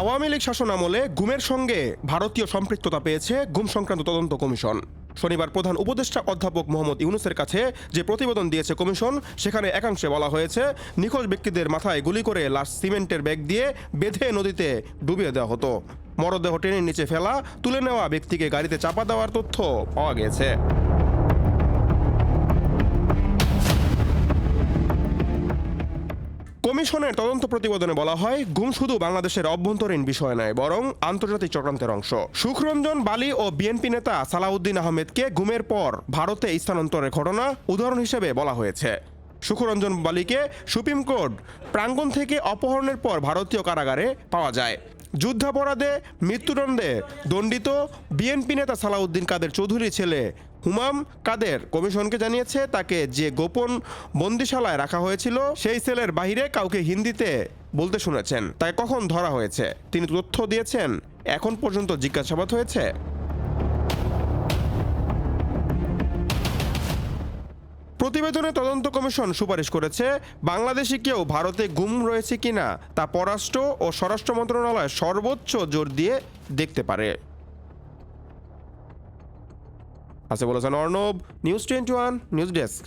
আওয়ামী লীগ শাসন আমলে গুমের সঙ্গে ভারতীয় সম্পৃক্ততা পেয়েছে গুম সংক্রান্ত তদন্ত কমিশন। শনিবার প্রধান উপদেষ্টা অধ্যাপক মোহাম্মদ ইউনুসের কাছে যে প্রতিবেদন দিয়েছে কমিশন, সেখানে একাংশে বলা হয়েছে, নিখোঁজ ব্যক্তিদের মাথায় গুলি করে লাশ সিমেন্টের ব্যাগ দিয়ে বেঁধে নদীতে ডুবিয়ে দেওয়া হতো। মরদেহ ট্রেনের নিচে ফেলা, তুলে নেওয়া ব্যক্তিকে গাড়িতে চাপা দেওয়ার তথ্য পাওয়া গেছে। কমিশনের তদন্ত প্রতিবেদনে বলা হয়, গুম শুধু বাংলাদেশের অভ্যন্তরীণ বিষয় নয়, বরং আন্তর্জাতিক চক্রান্তের অংশ। সুখরঞ্জন, বালি ও বিএনপি নেতা সালাউদ্দিন আহমেদকে গুমের পর ভারতে স্থানান্তরের ঘটনা উদাহরণ হিসেবে বলা হয়েছে। সুখরঞ্জন, বালিকে সুপ্রিম কোর্ট প্রাঙ্গণ থেকে অপহরণের পর ভারতীয় কারাগারে পাওয়া যায়। যুদ্ধাপরাধে, মৃত্যুদণ্ডে দণ্ডিত বিএনপি নেতা সালাউদ্দিন কাদের চৌধুরীর ছেলে হুমাম কাদের। কমিশনকে জানিয়েছে তাকে যে গোপন বন্দিশালায় রাখা হয়েছিল, সেই সেলের বাহিরে কাউকে হিন্দিতে বলতে শুনেছেন। তাকে কখন ধরা হয়েছে? তিনি তথ্য দিয়েছেন। এখন পর্যন্ত জিজ্ঞাসাবাদ হয়েছে। প্রতিবেদনে তদন্ত কমিশন সুপারিশ করেছে, বাংলাদেশে কেউ ভারতে গুম রয়েছে কিনা তা পররাষ্ট্র ও স্বরাষ্ট্র মন্ত্রণালয় সর্বোচ্চ জোর দিয়ে দেখতে পারে। আছে বলেছেন Arnab, news twenty one, news desk.